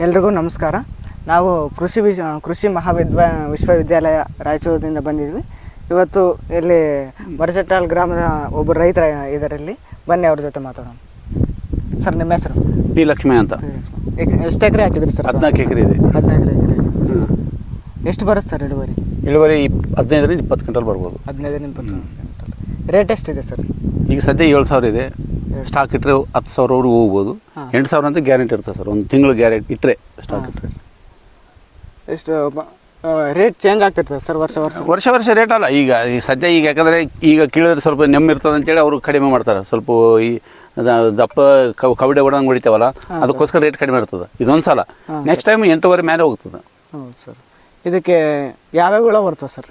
ಎಲ್ರಿಗೂ ನಮಸ್ಕಾರ. ನಾವು ಕೃಷಿ ವಿಶ್ ಕೃಷಿ ಮಹಾವಿದ್ವ ವಿಶ್ವವಿದ್ಯಾಲಯ ರಾಯಚೂರದಿಂದ ಬಂದಿದ್ವಿ. ಇವತ್ತು ಇಲ್ಲಿ ಮರಚಟ್ಟಾಳ್ ಗ್ರಾಮದ ಒಬ್ಬರು ರೈತರ ಇದರಲ್ಲಿ. ಬನ್ನಿ ಅವ್ರ ಜೊತೆ ಮಾತಾಡೋಣ. ಸರ್ ನಿಮ್ಮ ಹೆಸರು? ಪಿ ಲಕ್ಷ್ಮಿ ಅಂತ. ಎಷ್ಟು ಎಕರೆ ಹಾಕಿದ್ರಿ ಸರ್? ಹದಿನಾಲ್ಕು ಎಕರೆ ಇದೆ. ಹದಿನಾಲ್ಕು ಎಕರೆ ಎಷ್ಟು ಬರುತ್ತೆ ಸರ್ ಇಳುವರಿ? ಇಳುವರಿ ಇಪ್ ಹದಿನೈದರಿಂದ ಇಪ್ಪತ್ತು ಕ್ವಿಂಟಲ್ ಬರ್ಬೋದು. ಹದಿನೈದರಿಂದ ಇಪ್ಪತ್ತು ರೇಟ್ ಎಷ್ಟಿದೆ ಸರ್? ಈಗ ಸದ್ಯ ಏಳು ಸಾವಿರ ಇದೆ. ಸ್ಟಾಕ್ ಇಟ್ಟರೆ ಹತ್ತು ಸಾವಿರವರೆಗೂ ಹೋಗ್ಬೋದು. ಎಂಟು ಸಾವಿರ ಅಂತ ಗ್ಯಾರಂಟಿ ಇರ್ತದೆ ಸರ್. ಒಂದು ತಿಂಗಳು ಗ್ಯಾರಂಟಿ ಇಟ್ಟರೆ ಸ್ಟಾಕ್ ಸರ್ ಇಟ್ಟರೆ ಎಷ್ಟು ರೇಟ್ ಚೇಂಜ್ ಆಗ್ತಿರ್ತದೆ ಸರ್ ವರ್ಷ ವರ್ಷ? ವರ್ಷ ವರ್ಷ ರೇಟ್ ಅಲ್ಲ. ಈಗ ಈ ಸದ್ಯ ಈಗ ಯಾಕಂದರೆ ಈಗ ಕೀಳಿದ್ರೆ ಸ್ವಲ್ಪ ನೆಮ್ಮಿ ಇರ್ತದೆ ಅಂತೇಳಿ ಅವರು ಕಡಿಮೆ ಮಾಡ್ತಾರೆ. ಸ್ವಲ್ಪ ಈ ದಪ್ಪ ಕವ್ ಕವಡೆ ಹೊಡೆದಂಗೆ ಹೊಡಿತಾವಲ್ಲ ಅದಕ್ಕೋಸ್ಕರ ರೇಟ್ ಕಡಿಮೆ ಇರ್ತದೆ. ಇದೊಂದು ಸಲ. ನೆಕ್ಸ್ಟ್ ಟೈಮ್ ಎಂಟೂವರೆ ಮೇಲೆ ಹೋಗ್ತದೆ. ಹೌದು ಸರ್. ಇದಕ್ಕೆ ಯಾವ್ಯಾವ ಹುಳ ಬರ್ತವೆ ಸರ್?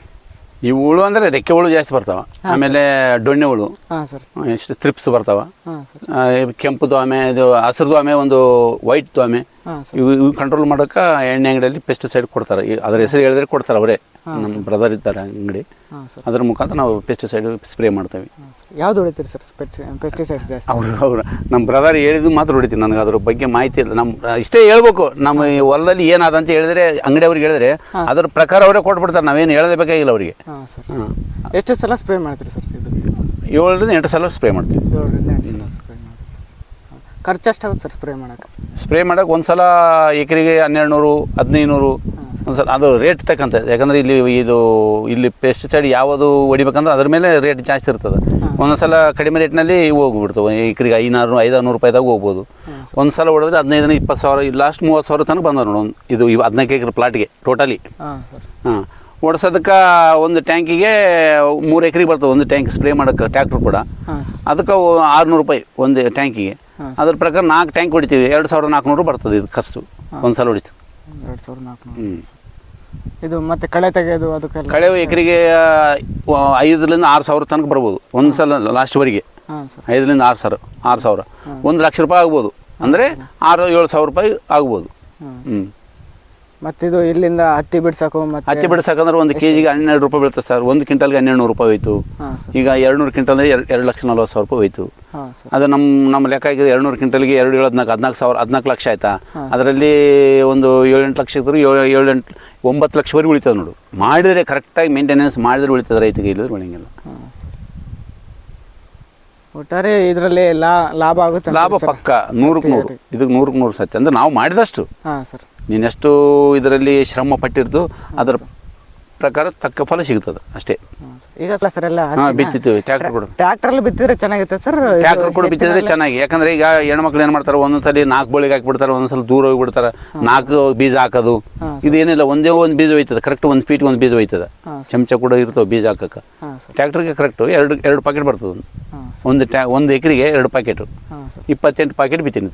ಈ ಹುಳು ಅಂದರೆ ರೆಕ್ಕೆ ಹುಳು ಜಾಸ್ತಿ ಬರ್ತಾವೆ. ಆಮೇಲೆ ಡೊಣ್ಣೆ ಹುಳು. ಹಾಂ ಸರ್. ಎಷ್ಟು ತ್ರಿಪ್ಸ್ ಬರ್ತಾವ. ಕೆಂಪು ದ್ವಾಮೆ ಇದು ಹಸಿರು ದ್ವಾಮೆ ಒಂದು ವೈಟ್ ದ್ವಾಮೆ. ಇವು ಇವು ಕಂಟ್ರೋಲ್ ಮಾಡೋಕೆ ಎಣ್ಣೆ ಅಂಗಡಿಯಲ್ಲಿ ಪೆಸ್ಟಿಸೈಡ್ ಕೊಡ್ತಾರೆ. ಈ- ಅದ್ರ ಹೆಸರು ಹೇಳಿದ್ರೆ ಕೊಡ್ತಾರೆ ಅವರೇ. ನಮ್ಮ ಬ್ರದರ್ ಇದ್ದಾರೆ ಅಂಗಡಿ. ಅದರ ಮುಖಾಂತರ ನಾವು ಪೆಸ್ಟಿಸೈಡ್ ಸ್ಪ್ರೇ ಮಾಡ್ತೇವೆ. ಯಾವ್ದು ಹೊಡಿತೀರಿ ಸರ್ ಪೆಸ್ಟಿಸೈಡ್ಸ್ ಜಾಸ್ತಿ? ಅವರು ಅವರು ನಮ್ಮ ಬ್ರದರ್ ಹೇಳಿದ್ದು ಮಾತ್ರ ಹೊಡಿತೀನಿ ನನಗೆ ಅದ್ರ ಬಗ್ಗೆ ಮಾಹಿತಿ ಇಲ್ಲ. ನಮ್ಮ ಇಷ್ಟೇ ಹೇಳ್ಬೇಕು. ನಮ್ಮ ಈ ಹೊಲದಲ್ಲಿ ಏನಾದ ಅಂತ ಹೇಳಿದ್ರೆ ಅಂಗಡಿಯವ್ರಿಗೆ ಹೇಳಿದ್ರೆ ಅದ್ರ ಪ್ರಕಾರ ಅವರೇ ಕೊಟ್ಬಿಡ್ತಾರೆ. ನಾವೇನು ಹೇಳಬೇಕಾಗಿಲ್ಲ ಅವರಿಗೆ. ಎಷ್ಟು ಸಲ ಸ್ಪ್ರೇ ಮಾಡ್ತೀರಿ ಸರ್ ಇದು? ಏಳರಿಂದ ಎಂಟು ಸಲ ಸ್ಪ್ರೇ ಮಾಡ್ತೀವಿ. ಏಳರಿಂದ ಎಂಟು ಸಲ ಖರ್ಚು ಎಷ್ಟಾಗುತ್ತೆ ಸರ್ ಸ್ಪ್ರೇ ಮಾಡೋಕೆ ಸ್ಪ್ರೇ ಮಾಡೋಕೆ ಒಂದು ಸಲ ಎಕರೆಗೆ ಹನ್ನೆರಡು ನೂರು ಹದಿನೈದು ನೂರು ಒಂದು ಸಲ ಅದು ರೇಟ್ ತಕ್ಕಂತೆ. ಯಾಕಂದರೆ ಇಲ್ಲಿ ಇದು ಇಲ್ಲಿ ಪೆಸ್ಟಿಸೈಡ್ ಯಾವುದು ಹೊಡಿಬೇಕಂದ್ರೆ ಅದ್ರ ಮೇಲೆ ರೇಟ್ ಜಾಸ್ತಿ ಇರ್ತದೆ. ಒಂದೊಂದು ಸಲ ಕಡಿಮೆ ರೇಟ್ನಲ್ಲಿ ಹೋಗ್ಬಿಡ್ತವೆ. ಎಕರೆಗೆ ಐನೂರು ಐದಾರು ರೂಪಾಯಿದಾಗ ಹೋಗ್ಬೋದು. ಒಂದು ಸಲ ಹೊಡೆದ್ರೆ ಹದಿನೈದರಿಂದ ಇಪ್ಪತ್ತು ಸಾವಿರ ಲಾಸ್ಟ್ ಮೂವತ್ತು ಸಾವಿರ ತನಕ ಬಂದ ನೋಡಿ ಇದು ಇವು ಹದಿನೈದು ಎಕರೆ ಪ್ಲಾಟ್ಗೆ ಟೋಟಲಿ ಹಾಂ ಓಡಿಸೋದಕ್ಕೆ ಒಂದು ಟ್ಯಾಂಕಿಗೆ ಮೂರು ಎಕರೆಗೆ ಬರ್ತದೆ ಒಂದು ಟ್ಯಾಂಕ್ ಸ್ಪ್ರೇ ಮಾಡೋಕ್ಕೆ ಟ್ಯಾಕ್ಟ್ರ್ ಕೂಡ. ಅದಕ್ಕೆ ಆರುನೂರು ರೂಪಾಯಿ ಒಂದು ಟ್ಯಾಂಕಿಗೆ. ಅದ್ರ ಪ್ರಕಾರ ನಾಲ್ಕು ಟ್ಯಾಂಕ್ ಹೊಡಿತೀವಿ. ಎರಡು ಸಾವಿರದ ನಾಲ್ಕುನೂರು ಬರ್ತದೆ ಇದು ಖರ್ಚು. ಒಂದು ಸಲ ಹೊಡಿತು. ಎರಡು ಸಾವಿರದ ನಾಲ್ಕುನೂರು. ಹ್ಞೂ ಇದು ಮತ್ತೆ ಕಳೆ ತೆಗೆಯೋದು ಅದು ಕಳೆ ಎಕರೆಗೆ ಐದರಿಂದ ಆರು ಸಾವಿರ ತನಕ ಬರ್ಬೋದು. ಒಂದು ಸಲ ಲಾಸ್ಟ್ವರೆಗೆ ಐದರಿಂದ ಆರು ಸಾವಿರ ಆರು ಸಾವಿರ. ಒಂದು ಲಕ್ಷ ರೂಪಾಯಿ ಆಗ್ಬೋದು. ಅಂದರೆ ಆರು ಏಳು ಸಾವಿರ ರೂಪಾಯಿ ಆಗ್ಬೋದು. ಹ್ಞೂ ಮತ್ತಿದು ಇಲ್ಲಿಂದ ಹತ್ತಿ ಬಿಡ್ಸಕು ಮತ್ತೆ ಹತ್ತಿ ಬಿಡ್ಸಕಂದ್ರೆ ಒಂದು ಕೆ ಜಿಗೆ ಹನ್ನೆರಡು ರೂಪಾಯಿ ಬೀಳ್ತದೆ ಸರ್. ಒಂದು ಕ್ವಿಂಟಲ್ಗೆ ಹನ್ನೆರಡು ನೂರು ರೂಪಾಯಿ ಹೋಯ್ತು. ಹಾಂ ಸರ್. ಈಗ ಎರಡ್ನೂರು ಕ್ವಿಂಟಲ್ ಎರಡು ಎರಡು ಲಕ್ಷ ನಲ್ವತ್ತು ಸಾವಿರ ರೂಪಾಯಿ ಹೋಯ್ತು. ಹಾಂ ಸರ್. ಅದು ನಮ್ಮ ನಮ್ಮ ಲೆಕ್ಕ ಆಗಿದೆ ಎರಡ್ನೂರು ಕ್ವಿಂಟಲ್ಗೆ ಎರಡು ಏಳು ಹದಿನಾಲ್ಕು ಹದಿನಾಲ್ಕು ಸಾವಿರ ಹದಿನಾಲ್ಕು ಲಕ್ಷ ಆಯ್ತಾ? ಅದರಲ್ಲಿ ಒಂದು ಏಳೆಂಟು ಲಕ್ಷ ಇದ್ರು ಏಳು ಏಳೆಂಟು ಒಂಬತ್ತು ಲಕ್ಷವರೆಗೆ ಉಳಿತದೆ ನೋಡು. ಮಾಡಿದರೆ ಕರೆಕ್ಟಾಗಿ ಮೇಂಟೆನೆನ್ಸ್ ಮಾಡಿದ್ರೆ ಉಳಿತದೆ ರೈತಿಗೆ ಇಲ್ಲದ್ರೆ ಉಳಿಯಂಗಿಲ್ಲ ಹಾಂ ಸರ್. ಒಟ್ಟಾರೆ ಇದರಲ್ಲಿ ಲಾ ಲಾಭ ಆಗುತ್ತೆ ಲಾಭ? ಪಕ್ಕ. ನೂರಕ್ಕೆ ನೂರು. ಇದಕ್ಕೆ ನೂರಕ್ಕೆ ನೂರು ಸತ್ಯ. ಅಂದ್ರೆ ನಾವು ಮಾಡಿದಷ್ಟು. ಹಾಂ ಸರ್. ನೀನೆಷ್ಟು ಇದರಲ್ಲಿ ಶ್ರಮ ಪಟ್ಟಿರ್ತು ಅದರ ಪ್ರಕಾರ ತಕ್ಕ ಫಲ ಸಿಗ್ತದೆ ಅಷ್ಟೇ. ಈಗ ಸರ್ ಎಲ್ಲ ಬಿತ್ತಿತ್ತು ಟ್ಯಾಕ್ಟರ್ ಕೂಡ. ಟ್ರ್ಯಾಕ್ಟ್ರಲ್ಲಿ ಬಿತ್ತಿದ್ರೆ ಚೆನ್ನಾಗಿರುತ್ತೆ ಸರ್ ಟ್ರ್ಯಾಕ್ಟರ್ ಕೂಡ ಬಿತ್ತಿದ್ರೆ ಚೆನ್ನಾಗಿ. ಯಾಕಂದ್ರೆ ಈಗ ಹೆಣ್ಮಕ್ಳು ಏನು ಮಾಡ್ತಾರೆ ಒಂದೊಂದ್ಸಲಿ ನಾಲ್ಕು ಬೋಳಿಗೆ ಹಾಕ್ಬಿಡ್ತಾರೆ ಒಂದೊಂದ್ಸಲ ದೂರ ಹೋಗ್ಬಿಡ್ತಾರೆ. ನಾಲ್ಕು ಬೀಜ ಹಾಕೋದು. ಇದೇನಿಲ್ಲ ಒಂದೇ ಒಂದು ಬೀಜ ಹೋಯ್ತದೆ. ಕರೆಕ್ಟ್ ಒಂದು ಫೀಟ್ ಒಂದು ಬೀಜ ಹೋಯ್ತದೆ. ಚಮಚ ಕೂಡ ಇರ್ತವೆ ಬೀಜ ಹಾಕಕ್ಕೆ. ಟ್ರಾಕ್ಟರ್ಗೆ ಟ್ಯಾಕ್ಟ್ರಿಗೆ ಕರೆಕ್ಟು ಎರಡು ಎರಡು ಪಾಕೆಟ್ ಬರ್ತದೆ ಒಂದು. ಟ್ಯಾ ಒಂದು ಎಕರೆಗೆ ಎರಡು ಪ್ಯಾಕೆಟು ಇಪ್ಪತ್ತೆಂಟು ಪಾಕೆಟ್ ಬಿತ್ತೀನಿ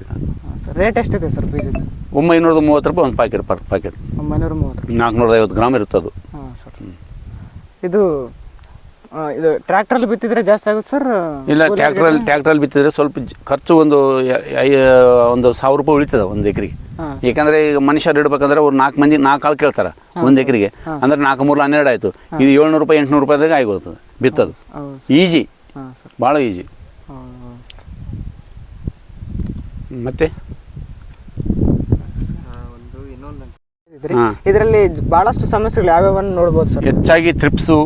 ರೇಟ್ ಎಷ್ಟಿದೆ ಸರ್ ಬೀಜದ್ದು ಒಂಬೈನೂರದ ಮೂವತ್ತು ರೂಪಾಯಿ ಒಂದು ಪ್ಯಾಕೆಟ್ ಪರ್ ಪ್ಯಾಕೆಟ್ ಒಂಬೈನೂರ ಮೂವತ್ತು ನಾಲ್ಕುನೂರ ಐವತ್ತು ಗ್ರಾಮ್ ಇರುತ್ತೆ ಅದು ಹಾಂ ಸರ್ ಇದು ಆ, ಇದು ಟ್ರ್ಯಾಕ್ಟ್ರಲ್ಲಿ ಬಿತ್ತಿದ್ರೆ ಜಾಸ್ತಿ ಆಗುತ್ತೆ ಸರ್ ಇಲ್ಲ ಟ್ರ್ಯಾಕ್ಟ್ರಲ್ಲಿ ಟ್ರ್ಯಾಕ್ಟ್ರಲ್ಲಿ ಬಿತ್ತಿದ್ರೆ ಸ್ವಲ್ಪ ಜ- ಖರ್ಚು ಒಂದು ಯ- ಒಂದು ಸಾವಿರ ರೂಪಾಯಿ ಉಳಿತದೆ ಒಂದು ಎಕರೆಗೆ. ಹಾಂ ಯಾಕಂದ್ರೆ ಈಗ ಮನುಷ್ಯರು ಇಡ್ಬೇಕಂದ್ರೆ ಅವ್ರು ನಾಲ್ಕು ಮಂದಿ ನಾಲ್ಕು ಆಳು ಕೇಳ್ತಾರೆ ಒಂದು ಎಕರೆಗೆ. ಅಂದ್ರೆ ನಾಲ್ಕು ಮೂರು ಹನ್ನೆರಡು ಆಯಿತು. ಇದು ಏಳ್ನೂರು ರೂಪಾಯಿ ಎಂಟುನೂರು ರೂಪಾಯಿದಾಗ ಆಗಿಬಿಡ್ತದೆ ಬಿತ್ತದು. ಹೌದು ಈಜಿ. ಹಾಂ ಸರ್ ಭಾಳ ಈಜಿ. ಹೌದು ಹೌದು ಮತ್ತೆ. ಇದರಲ್ಲಿ ಬಹಳಷ್ಟು ಸಮಸ್ಯೆಗಳು ಯಾವ್ಯಾವನ್ನ ನೋಡಬಹುದು ಸರ್? ಹೆಚ್ಚಾಗಿ ತ್ರಿಪ್ಸು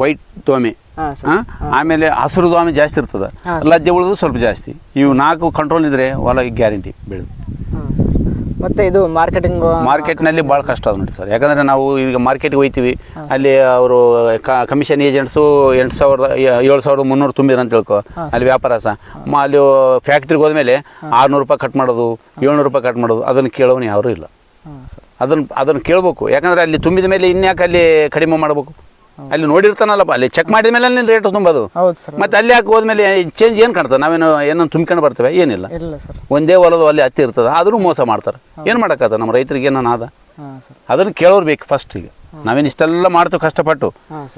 ವೈಟ್ ದ್ವಾಮೆ. ಹಾಂ ಆಮೇಲೆ ಹಸಿರು ದ್ವಾಮೆ ಜಾಸ್ತಿ ಇರ್ತದೆ. ಲಜ್ಜೆ ಉಳಿದು ಸ್ವಲ್ಪ ಜಾಸ್ತಿ. ಇವು ನಾಲ್ಕು ಕಂಟ್ರೋಲ್ ಇದ್ರೆ ಹೊಲ ಗ್ಯಾರಂಟಿ ಬೆಳೆದು. ಮತ್ತೆ ಇದು ಮಾರ್ಕೆಟಿಂಗ್ ಮಾರ್ಕೆಟ್ನಲ್ಲಿ ಭಾಳ ಕಷ್ಟ ಅದು ನೋಡಿ ಸರ್. ಯಾಕಂದ್ರೆ ನಾವು ಈಗ ಮಾರ್ಕೆಟ್ಗೆ ಹೋಗ್ತೀವಿ ಅಲ್ಲಿ ಅವರು ಕಮಿಷನ್ ಏಜೆಂಟ್ಸು ಎಂಟು ಸಾವಿರದ ಏಳು ಸಾವಿರದ ಮುನ್ನೂರು ತುಂಬಿದ್ರು ಅಂತ ತಿಳ್ಕೊ ಅಲ್ಲಿ ವ್ಯಾಪಾರ ಸಹ ಮ ಅಲ್ಲಿ ಫ್ಯಾಕ್ಟ್ರಿಗೆ ಹೋದ್ಮೇಲೆ ಆರ್ನೂರು ರೂಪಾಯಿ ಕಟ್ ಮಾಡೋದು ಏಳ್ನೂರು ರೂಪಾಯಿ ಕಟ್ ಮಾಡೋದು ಅದನ್ನು ಕೇಳೋನು ಯಾರು ಇಲ್ಲ. ಅದನ್ನು ಅದನ್ನು ಕೇಳಬೇಕು. ಯಾಕಂದ್ರೆ ಅಲ್ಲಿ ತುಂಬಿದ ಮೇಲೆ ಇನ್ಯಾಕೆ ಅಲ್ಲಿ ಕಡಿಮೆ ಮಾಡಬೇಕು? ಅಲ್ಲಿ ನೋಡಿರ್ತಾನಲ್ಲಪ್ಪ ಅಲ್ಲಿ ಚೆಕ್ ಮಾಡಿದ ಮೇಲೆ ಅಲ್ಲಿ ರೇಟ್ ತುಂಬೋದು. ಹೌದು ಸರ್ ಮತ್ತೆ ಅಲ್ಲಿ ಹಾಕಿ ಹೋದ್ಮೇಲೆ ಚೇಂಜ್ ಏನು ಕಾಣ್ತದೆ? ನಾವೇನು ಏನೋ ತುಂಬ್ಕೊಂಡು ಬರ್ತೇವೆ? ಏನಿಲ್ಲ. ಇಲ್ಲ ಸರ್ ಒಂದೇ ಹೊಲದ ಅಲ್ಲಿ ಹತ್ತಿ ಇರ್ತದೆ ಆದರೂ ಮೋಸ ಮಾಡ್ತಾರೆ. ಏನು ಮಾಡೋಕ್ಕದ ನಮ್ಮ ರೈತರಿಗೆ ಏನೋ ಆದ? ಅದನ್ನು ಕೇಳೋರು ಬೇಕು ಫಸ್ಟ್ ಈಗ. ನಾವೇನು ಇಷ್ಟೆಲ್ಲ ಮಾಡ್ತೇವೆ ಕಷ್ಟಪಟ್ಟು.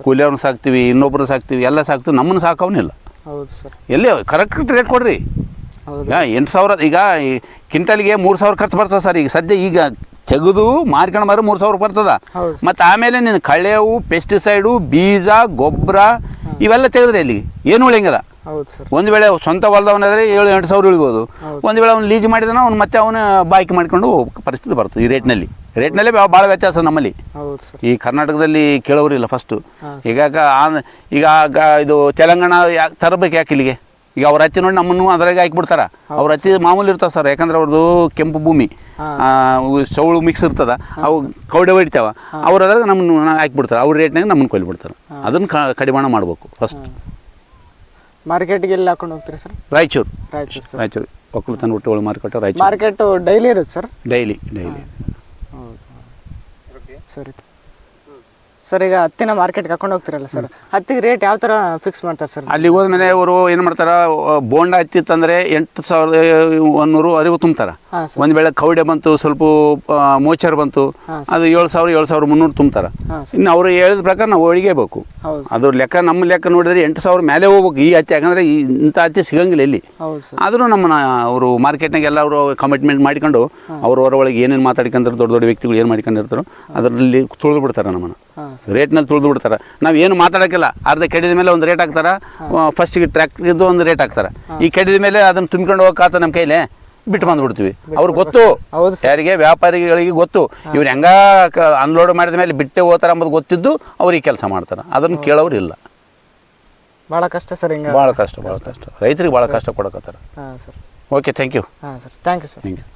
ಕೂಲಿಯವ್ರನ್ನ ಸಾಕ್ತೀವಿ ಇನ್ನೊಬ್ರು ಸಾಕ್ತೀವಿ ಎಲ್ಲ ಸಾಕ್ತೀವಿ ನಮ್ಮನ್ನು ಸಾಕವನಿಲ್ಲ ಹೌದು ಸರ್ ಎಲ್ಲಿ ಕರೆಕ್ಟ್ ರೇಟ್ ಕೊಡ್ರಿ. ಎಂಟು ಸಾವಿರ ಈಗ ಈ ಕ್ವಿಂಟಲ್ಗೆ ಮೂರು ಸಾವಿರ ಖರ್ಚು ಬರ್ತದೆ ಸರ್ ಈಗ. ಸದ್ಯ ಈಗ ತೆಗೆದು ಮಾರ್ಕೊಂಡು ಮಾರು ಮೂರು ಸಾವಿರ ಬರ್ತದ. ಹೌದು ಸರ್. ಮತ್ತು ಆಮೇಲೆ ನೀನು ಕಳೆವು ಪೆಸ್ಟಿಸೈಡು ಬೀಜ ಗೊಬ್ಬರ ಇವೆಲ್ಲ ತೆಗೆದ್ರೆ ಇಲ್ಲಿ ಏನು ಉಳಿಯಂಗಿಲ್ಲ. ಒಂದು ವೇಳೆ ಸ್ವಂತ ಹೊಲದವನಾದ್ರೆ ಏಳು ಎಂಟು ಸಾವಿರ ಉಳಿಬೋದು. ಒಂದು ವೇಳೆ ಅವ್ನು ಲೀಜ್ ಮಾಡಿದಾನ ಅವ್ನು ಮತ್ತೆ ಅವನು ಬಾಯ್ಕೆ ಮಾಡ್ಕೊಂಡು ಹೋಗೋ ಪರಿಸ್ಥಿತಿ ಬರ್ತದೆ ಈ ರೇಟ್ನಲ್ಲಿ. ರೇಟ್ನಲ್ಲೇ ಭಾಳ ವ್ಯತ್ಯಾಸ ನಮ್ಮಲ್ಲಿ. ಈ ಕರ್ನಾಟಕದಲ್ಲಿ ಕೇಳೋರಿಲ್ಲ ಫಸ್ಟು ಈಗ ಈಗ ಇದು ತೆಲಂಗಾಣ ಯಾಕೆ ತರಬೇಕು ಯಾಕೆ ಇಲ್ಲಿಗೆ? ಈಗ ಅವ್ರ ಹತ್ತಿ ನೋಡಿ ನಮ್ಮನ್ನು ಅದ್ರಾಗ ಹಾಕಿಬಿಡ್ತಾರ. ಅವ್ರ ಹತ್ತಿ ಮಾಮೂಲಿ ಇರ್ತಾವೆ ಸರ್ ಯಾಕಂದ್ರೆ ಅವ್ರದ್ದು ಕೆಂಪು ಭೂಮಿ. ಚೌಳು ಆ, ಅವು ಸೌಳು ಮಿಕ್ಸ್ ಇರ್ತದ. ಅವು ಕೌಡೆ ಹೊಡಿತಾವ. ಅವ್ರ ಅದ್ರಾಗ ನಮ್ಮನ್ನು ಹಾಕಿಬಿಡ್ತಾರೆ. ಅವ್ರ ರೇಟ್ನಾಗ ನಮ್ಮನ್ನು ಕೊಯ್ಬಿಡ್ತಾರೆ ಅದನ್ನು ಕ ಕಡಿವಾಣ ಮಾಡಬೇಕು ಫಸ್ಟ್ ಮಾರ್ಕೆಟ್ಗೆ ಎಲ್ಲಿ ಹಾಕೊಂಡು ಹೋಗ್ತೀರಿ ಸರ್? ರಾಯಚೂರು. ರಾಯಚೂರು ರಾಯಚೂರು. ಒಕ್ಕಲುತನ ಹುಟ್ಟುಗಳು ಮಾರ್ಕೆಟ್ ರಾಯಚೂರು. ಮಾರ್ಕೆಟ್ ಡೈಲಿ ಇರುತ್ತೆ ಸರ್? Daily daily. ಹೌದು. ಸರಿ. ಸರ್, ಈಗ ಹತ್ತಿನ ಮಾರ್ಕೆಟ್ಗೆ ಕರ್ಕೊಂಡು ಹೋಗ್ತಿರಲ್ಲ ಸರ್, ಹತ್ತಿಗೆ ರೇಟ್ ಯಾವ ಥರ ಫಿಕ್ಸ್ ಮಾಡ್ತಾರೆ ಸರ್? ಅಲ್ಲಿ ಹೋದ್ಮೇಲೆ ಅವರು ಏನು ಮಾಡ್ತಾರೆ ಬೋಂಡ ಹತ್ತಿತ್ತಂದ್ರೆ ತಂದರೆ ಎಂಟು ಸಾವಿರದ ಒಂದೂರು ಅರಿವು ತುಂಬ್ತಾರೆ. ಒಂದು ವೇಳೆ ಕೌಡೆ ಬಂತು ಸ್ವಲ್ಪ ಮೋಚರ್ ಬಂತು ಅದು ಏಳು ಸಾವಿರ ಏಳು ಸಾವಿರ ಮುನ್ನೂರು ತುಂಬ್ತಾರೆ. ಇನ್ನು ಅವರು ಹೇಳಿದ ಪ್ರಕಾರ ನಾವು ಒಳಗೇಬೇಕು ಅದು ಲೆಕ್ಕ ನಮ್ಮ ಲೆಕ್ಕ ನೋಡಿದ್ರೆ ಎಂಟು ಸಾವಿರ ಮೇಲೆ ಹೋಗ್ಬೇಕು ಈ ಹತ್ತಿ ಯಾಕಂದರೆ ಈ ಇಂಥ ಹತ್ತಿ ಸಿಗಂಗಿಲ್ಲ ಇಲ್ಲಿ. ಆದರೂ ನಮ್ಮನ್ನ ಅವರು ಮಾರ್ಕೆಟ್ನಾಗ ಎಲ್ಲ ಅವರು ಕಮಿಟ್ಮೆಂಟ್ ಮಾಡ್ಕೊಂಡು ಅವ್ರ ಒಳಗೆ ಏನೇನು ಮಾತಾಡ್ಕೊಂತಾರೆ ದೊಡ್ಡ ದೊಡ್ಡ ವ್ಯಕ್ತಿಗಳು ಏನು ಮಾಡ್ಕೊಂಡಿರ್ತಾರೋ ಅದರಲ್ಲಿ ತುಳಿದು ಬಿಡ್ತಾರೆ ನಮ್ಮನ್ನು. ರೇಟ್ನಲ್ಲಿ ತುಳಿದು ಬಿಡ್ತಾರೆ. ನಾವು ಏನು ಮಾತಾಡೋಕ್ಕಿಲ್ಲ. ಅರ್ಧ ಕೆಡಿದ ಮೇಲೆ ಒಂದು ರೇಟ್ ಹಾಕ್ತಾರೆ. ಫಸ್ಟಿಗೆ ಟ್ರ್ಯಾಕ್ಟ್ರಿದ್ದು ಒಂದು ರೇಟ್ ಹಾಕ್ತಾರೆ. ಈ ಕೆಡಿದ ಮೇಲೆ ಅದನ್ನು ತುಂಬ್ಕೊಂಡು ಹೋಗಕ್ಕಾತ ನಮ್ಮ ಕೈಲೇ? ಬಿಟ್ಟು ಬಂದ್ಬಿಡ್ತೀವಿ. ಅವ್ರಿಗೆ ಗೊತ್ತು. ಹೌದು ಸರ್. ಯಾರಿಗೆ ವ್ಯಾಪಾರಿಗಳಿಗೆ ಗೊತ್ತು. ಇವ್ರು ಹೆಂಗ ಅನ್ಲೋಡ್ ಮಾಡಿದ ಮೇಲೆ ಬಿಟ್ಟೆ ಹೋಗ್ತಾರೆ ಅಂಬುದು ಗೊತ್ತಿದ್ದು ಅವ್ರಿಗೆ ಕೆಲಸ ಮಾಡ್ತಾರೆ. ಅದನ್ನು ಕೇಳೋರು ಇಲ್ಲ. ಭಾಳ ಕಷ್ಟ ಸರ್ ಹಿಂಗೆ. ಭಾಳ ಕಷ್ಟ ಭಾಳ ಕಷ್ಟ. ರೈತರಿಗೆ ಭಾಳ ಕಷ್ಟ ಕೊಡಕತ್ತಾರ. ಹಾಂ ಸರ್. Okay thank you. ಹಾಂ sir. Thank you sir. Thank you.